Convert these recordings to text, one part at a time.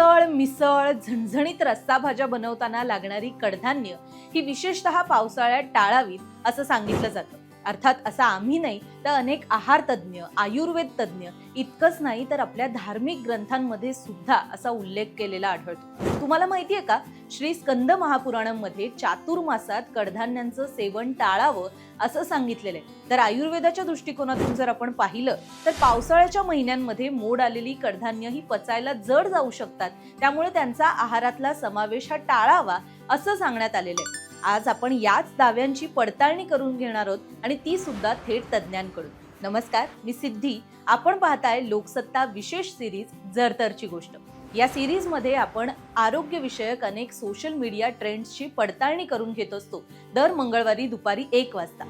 उसळ मिसळ झणझणीत रस्सा भाज्या बनवताना लागणारी कडधान्य ही विशेषतः पावसाळ्यात टाळावीत असं सांगितलं जातं. अर्थात असं आम्ही नाही तर अनेक आहार तज्ज्ञ आयुर्वेद तज्ज्ञ इतकंच नाही तर आपल्या धार्मिक ग्रंथांमध्ये सुद्धा असा उल्लेख केलेला आढळतो. तुम्हाला माहितीये का? श्री स्कंद महापुराणामध्ये चातुर्मासात कडधान्यांचं सेवन टाळावं असं सांगितलेलं आहे. तर आयुर्वेदाच्या दृष्टिकोनातून जर आपण पाहिलं तर पावसाळ्याच्या महिन्यांमध्ये मोड आलेली कडधान्य ही पचायला जड जाऊ शकतात. त्यामुळे त्यांचा आहारातला समावेश हा टाळावा असं सांगण्यात आलेलं आहे. आज आपण याच दाव्यांची पडताळणी करून घेणार आहोत आणि ती सुद्धा थेट तज्ज्ञांकडून. नमस्कार मी सिद्धी. आपण पाहताय लोकसत्ता विशेष सिरीज जरतरची गोष्ट. या सिरीजमध्ये आपण आरोग्यविषयक अनेक सोशल मीडिया ट्रेंड्सची पडताळणी करून घेत असतो. दर मंगळवारी दुपारी एक वाजता.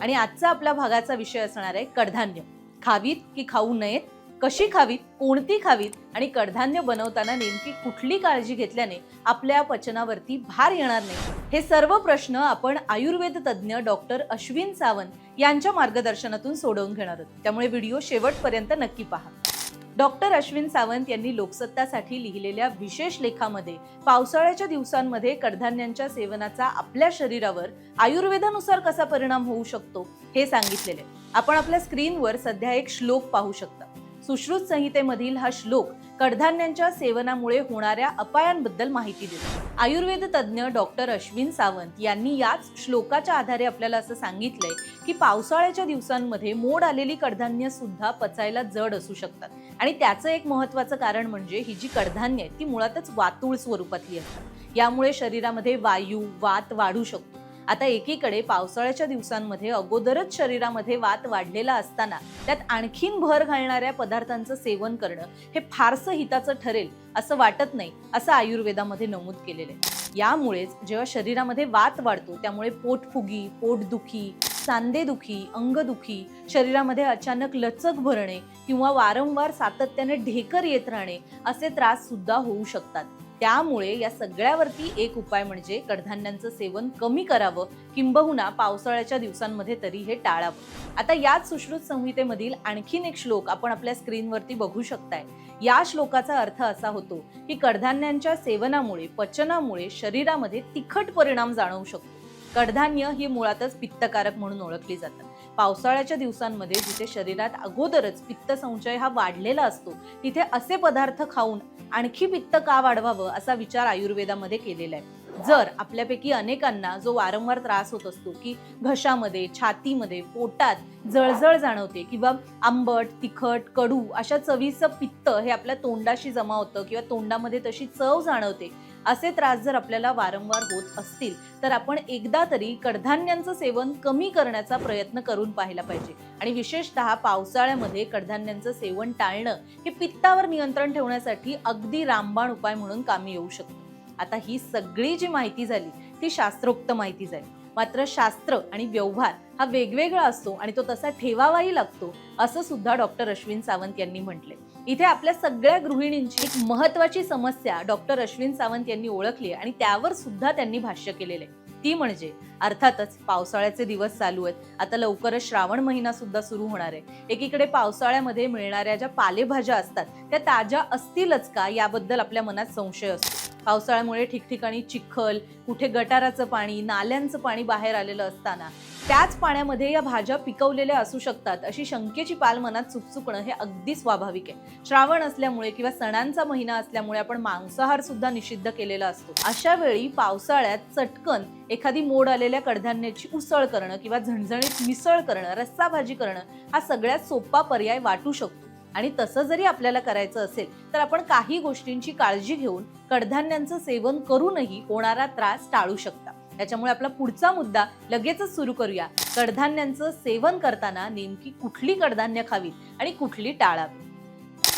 आणि आजचा आपल्या भागाचा विषय असणार आहे कडधान्य. खावीत की खाऊ नयेत? कशी खावीत कोणती खावीत आणि कडधान्य बनवताना नेमकी कुठली काळजी घेतल्याने आपल्या पचनावरती भार येणार नाही? हे सर्व प्रश्न आपण आयुर्वेद तज्ज्ञ डॉक्टर अश्विन सावंत यांच्या मार्गदर्शनातून सोडवून घेणार आहोत. त्यामुळे व्हिडिओ शेवटपर्यंत नक्की पहा. डॉक्टर अश्विन सावंत यांनी लोकसत्तासाठी लिहिलेल्या विशेष लेखामध्ये पावसाळ्याच्या दिवसांमध्ये कडधान्यांच्या सेवनाचा आपल्या शरीरावर आयुर्वेदानुसार कसा परिणाम होऊ शकतो हे सांगितलेले आपण आपल्या स्क्रीनवर सध्या एक श्लोक पाहू शकता. सुश्रुत संहितेमधील हा श्लोक कडधान्यांच्या सेवनामुळे होणाऱ्या अपायांबद्दल माहिती देतो. आयुर्वेद तज्ज्ञ डॉक्टर अश्विन सावंत यांनी याच श्लोकाच्या आधारे आपल्याला असं सांगितलंय की पावसाळ्याच्या दिवसांमध्ये मोड आलेली कडधान्य सुद्धा पचायला जड असू शकतात. आणि त्याचं एक महत्वाचं कारण म्हणजे ही जी कडधान्य आहेत ती मुळातच वातूळ स्वरूपातली असतात. यामुळे शरीरामध्ये वायू वात वाढू शकतो. आता एकीकडे पावसाळ्याच्या दिवसांमध्ये अगोदरच शरीरामध्ये वात वाढलेला असताना त्यात आणखीन भर घालणाऱ्या पदार्थांचं सेवन करणं हे फारसं हिताचं ठरेल असं वाटत नाही असं आयुर्वेदामध्ये नमूद केलेलं आहे. यामुळेच जेव्हा शरीरामध्ये वात वाढतो त्यामुळे पोटफुगी पोटदुखी सांधेदुखी अंगदुखी शरीरामध्ये अचानक लचक भरणे किंवा वारंवार सातत्याने ढेकर येत राहणे असे त्रास सुद्धा होऊ शकतात. त्यामुळे या सगळ्यावरती एक उपाय म्हणजे कडधान्यांचं सेवन कमी करावं किंबहुना पावसाळ्याच्या दिवसांमध्ये तरी हे टाळावं. आता याच सुश्रुत संहितेमधील आणखीन एक श्लोक आपण आपल्या स्क्रीनवरती बघू शकताय. या श्लोकाचा अर्थ असा होतो की कडधान्यांच्या सेवनामुळे पचनामुळे शरीरामध्ये तिखट परिणाम जाणवू शकतो. कडधान्य ही मुळातच पित्तकारक म्हणून ओळखली जातात पावसाळ्याच्या दिवसांमध्ये जिथे शरीरात अगोदरच पित्त संचय हा वाढलेला असतो तिथे असे पदार्थ खाऊन आणखी पित्त का वाढवावं असा विचार आयुर्वेदामध्ये केलेला आहे. जर आपल्यापैकी अनेकांना जो वारंवार त्रास होत असतो की घशामध्ये छातीमध्ये पोटात जळजळ जाणवते किंवा आंबट तिखट कडू अशा चवीचं पित्त हे आपल्या तोंडाशी जमा होतं किंवा तोंडामध्ये तशी चव जाणवते असे त्रास जर आपल्याला वारंवार होत असतील तर आपण एकदा तरी कडधान्यांचं सेवन कमी करण्याचा प्रयत्न करून पाहायला पाहिजे. आणि विशेषतः पावसाळ्यामध्ये कडधान्यांचं सेवन टाळणं हे पित्तावर नियंत्रण ठेवण्यासाठी अगदी रामबाण उपाय म्हणून कामी येऊ शकतो. आता ही सगळी जी माहिती झाली ती शास्त्रोक्त माहिती झाली. मात्र शास्त्र आणि व्यवहार हा वेगवेगळा असतो आणि तो तसा ठेवावाही लागतो असं सुद्धा डॉक्टर अश्विन सावंत यांनी म्हटले इथे आपल्या सगळ्या गृहिणींची एक महत्वाची समस्या डॉक्टर अश्विन सावंत यांनी ओळखली आणि त्यावर सुद्धा त्यांनी भाष्य केलेले ती म्हणजे अर्थातच पावसाळ्याचे दिवस चालू आहेत. आता लवकरच श्रावण महिना सुद्धा सुरू होणार आहे. एकीकडे पावसाळ्यामध्ये मिळणाऱ्या ज्या पालेभाज्या असतात त्या ताज्या असतीलच का याबद्दल आपल्या मनात संशय असतो. पावसाळ्यामुळे ठिकठिकाणी चिखल कुठे गटाराचं पाणी नाल्यांचं पाणी बाहेर आलेलं असताना त्याच पाण्यामध्ये या भाज्या पिकवलेल्या असू शकतात अशी शंकेची पाल मनात चुकचुकणं हे अगदी स्वाभाविक आहे. श्रावण असल्यामुळे किंवा सणांचा महिना असल्यामुळे आपण मांसाहार सुद्धा निषिद्ध केलेला असतो. अशा वेळी पावसाळ्यात चटकन एखादी मोड आलेल्या कडधान्याची उसळ करणं किंवा झणझणीत मिसळ करणं रस्सा भाजी करणं हा सगळ्यात सोपा पर्याय वाटू शकतो. आणि तसं जरी आपल्याला करायचं असेल तर आपण काही गोष्टींची काळजी घेऊन कडधान्यांचं सेवन करूनही होणारा त्रास टाळू शकता. त्याच्यामुळे आपला पुढचा मुद्दा लगेचच सुरू करूया. कडधान्यांचं सेवन करताना नेमकी कुठली कडधान्य खावीत आणि कुठली टाळावी?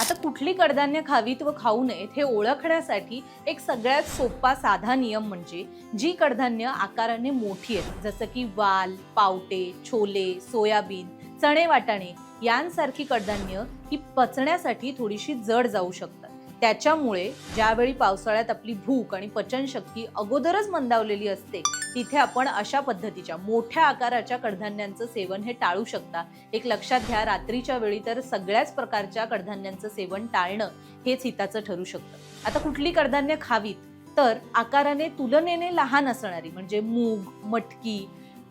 आता कुठली कडधान्य खावीत व खाऊ नयेत हे ओळखण्यासाठी एक सगळ्यात सोपा साधा नियम म्हणजे जी कडधान्य आकाराने मोठी आहेत जसं की वाल पावटे छोले सोयाबीन चणे वाटाणे यांसारखी कडधान्य ही पचण्यासाठी थोडीशी जड जाऊ शकतात. त्याच्यामुळे ज्यावेळी पावसाळ्यात आपली भूक आणि पचनशक्ती अगोदरच मंदावलेली असते तिथे आपण अशा पद्धतीच्या मोठ्या आकाराच्या कडधान्यांचं सेवन हे टाळू शकता. एक लक्षात घ्या रात्रीच्या वेळी तर सगळ्याच प्रकारच्या कडधान्यांचं सेवन टाळणं हेच हिताचं ठरू शकतं. आता कुठली कडधान्य खावीत? तर आकाराने तुलनेने लहान असणारी म्हणजे मूग मटकी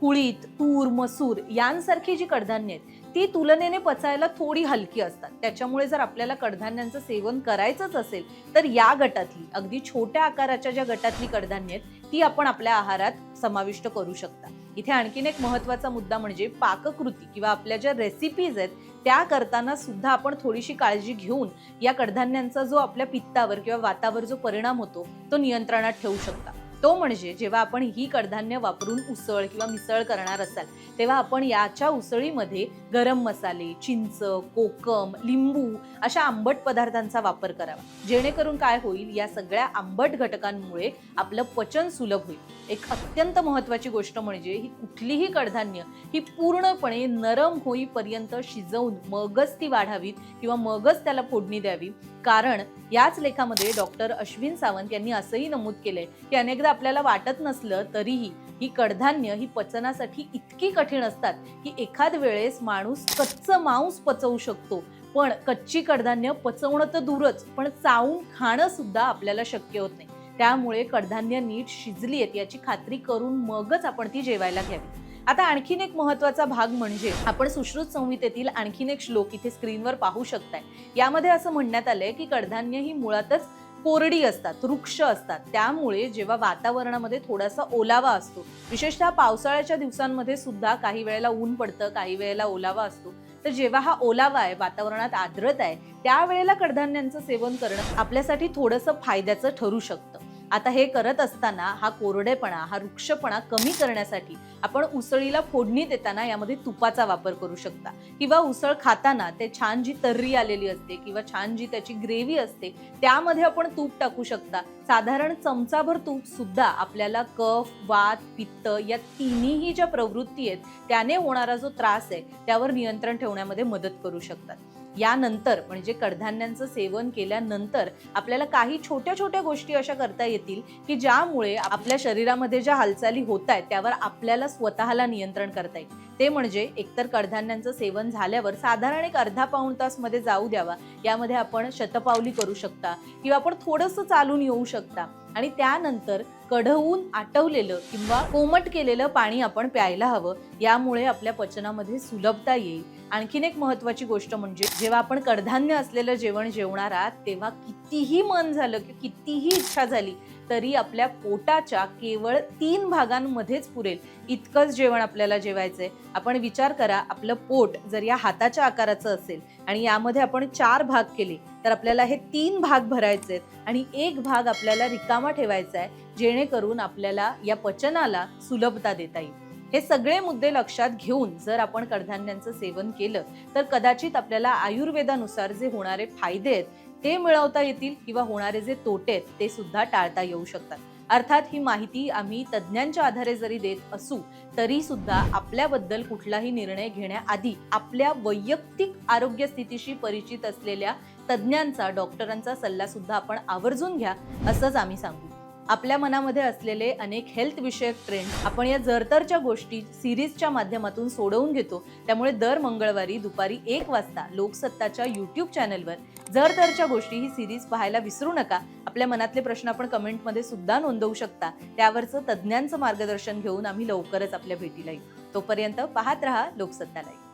कुळीत तूर मसूर यांसारखी जी कडधान्य आहेत ती तुलनेने पचायला थोडी हलकी असतात. त्याच्यामुळे जर आपल्याला कडधान्यांचं सेवन करायचंच असेल तर या गटातली अगदी छोट्या आकाराच्या ज्या गटातली कडधान्य आहेत ती आपण आपल्या आहारात समाविष्ट करू शकता. इथे आणखीन एक महत्त्वाचा मुद्दा म्हणजे पाककृती किंवा आपल्या ज्या रेसिपीज आहेत त्या करताना सुद्धा आपण थोडीशी काळजी घेऊन या कडधान्यांचा जो आपल्या पित्तावर किंवा वातावर जो परिणाम होतो तो नियंत्रणात ठेवू शकता. तो म्हणजे जेव्हा आपण ही कडधान्य वापरून उसळ किंवा मिसळ करणार असाल तेव्हा आपण याच्या उसळीमध्ये गरम मसाले चिंच कोकम लिंबू अशा आंबट पदार्थांचा वापर करावा. जेणेकरून काय होईल या सगळ्या आंबट घटकांमुळे आपलं पचन सुलभ होईल. एक अत्यंत महत्वाची गोष्ट म्हणजे ही कुठलीही कडधान्य ही पूर्णपणे नरम होईपर्यंत शिजवून मगच ती वाढावीत किंवा मगच त्याला फोडणी द्यावी कारण याच लेखामध्ये डॉक्टर अश्विन सावंत यांनी असंही नमूद केलंय की अनेकदा आपल्याला वाटत नसलं तरीही ही कडधान्य ही पचनासाठी इतकी कठीण असतात की एखाद वेळेस माणूस कच्चं मांस पचवू शकतो. पण कच्ची कडधान्य पचवणं तर दूरच पण चावून खाणं सुद्धा आपल्याला शक्य होत नाही. त्यामुळे कडधान्य नीट शिजली आहेत याची खात्री करून मगच आपण ती जेवायला घ्यावी. आता आणखीन एक महत्त्वाचा भाग म्हणजे आपण सुश्रुत संहितेतील आणखीन एक श्लोक इथे स्क्रीनवर पाहू शकताय. यामध्ये असं म्हणण्यात आलंय की कडधान्य ही मुळातच कोरडी असतात वृक्ष असतात. त्यामुळे जेव्हा वातावरणामध्ये थोडासा ओलावा असतो विशेषतः पावसाळ्याच्या दिवसांमध्ये सुद्धा काही वेळेला ऊन पडतं काही वेळेला ओलावा असतो. तर जेव्हा हा ओलावा आहे वातावरणात आर्द्रता आहे त्यावेळेला कडधान्यांचं सेवन करणं आपल्यासाठी थोडंसं फायद्याचं ठरू शकतं. आता हे करत असताना हा कोरडेपणा हा वृक्षपणा कमी करण्यासाठी आपण उसळीला फोडणी देताना यामध्ये तुपाचा वापर करू शकता. किंवा उसळ खाताना ते छान जी तर्री आलेली असते किंवा छान जी त्याची ग्रेव्ही असते त्यामध्ये आपण तूप टाकू शकता. साधारण चमचाभर तूप सुद्धा आपल्याला कफ वात पित्त या तिन्हीही ज्या प्रवृत्ती आहेत त्याने होणारा जो त्रास आहे त्यावर नियंत्रण ठेवण्यामध्ये मदत करू शकतात. यानंतर म्हणजे कडधान्यांचं सेवन केल्यानंतर आपल्याला काही छोट्या छोट्या गोष्टी अशा करता येतील की ज्यामुळे आपल्या शरीरामध्ये ज्या हालचाली होत आहेत त्यावर आपल्याला स्वतःला नियंत्रण करता येईल. ते म्हणजे एकतर कडधान्यांचं सेवन झाल्यावर साधारण एक अर्धा पाऊण तासमध्ये जाऊ द्यावा. यामध्ये आपण शतपावली करू शकता किंवा आपण थोडंसं चालून येऊ शकता. आणि त्यानंतर कढवून आटवलेलं किंवा कोमट केलेलं पाणी आपण प्यायला हवं यामुळे आपल्या पचनामध्ये सुलभता येईल. आणखीन एक महत्वाची गोष्ट म्हणजे जेव्हा आपण कडधान्य असलेलं जेवण जेवणार आहात तेव्हा कितीही मन झालं किंवा कितीही इच्छा झाली तरी आपल्या पोटाच्या केवळ तीन भागांमध्येच पुरेल. इतकंच जेवण आपल्याला जेवायचंय. आपण विचार करा आपलं पोट जर या हाताच्या आकाराचं असेल आणि यामध्ये आपण चार भाग केले तर आपल्याला हे तीन भाग भरायचे आहेत आणि एक भाग आपल्याला रिकामा ठेवायचा आहे जेणेकरून आपल्याला या पचनाला सुलभता देता येईल. हे सगळे मुद्दे लक्षात घेऊन जर आपण कडधान्यांचं सेवन केलं तर कदाचित आपल्याला आयुर्वेदानुसार जे होणारे फायदे आहेत ते मिळवता येतील किंवा होणारे जे तोटे आहेत ते सुद्धा टाळता येऊ शकतात. अर्थात ही माहिती आम्ही तज्ज्ञांच्या आधारे जरी देत असू तरी सुद्धा आपल्याबद्दल कुठलाही निर्णय घेण्याआधी आपल्या वैयक्तिक आरोग्य स्थितीशी परिचित असलेल्या तज्ज्ञांचा डॉक्टरांचा सल्ला सुद्धा आपण आवर्जून घ्या असंच आम्ही सांगू. आपल्या मनामध्ये असलेले अनेक हेल्थ विषयक ट्रेंड आपण या जरतरच्या गोष्टी सिरीजच्या माध्यमातून सोडवून घेतो. त्यामुळे दर मंगळवारी दुपारी एक वाजता लोकसत्ताच्या युट्यूब चॅनलवर जरतरच्या गोष्टी ही सिरीज पाहायला विसरू नका. आपल्या मनातले प्रश्न आपण कमेंटमध्ये सुद्धा नोंदवू शकता. त्यावरचं तज्ज्ञांचं मार्गदर्शन घेऊन आम्ही लवकरच आपल्या भेटीला येऊ. तोपर्यंत पाहत रहा लोकसत्ता लाईव्ह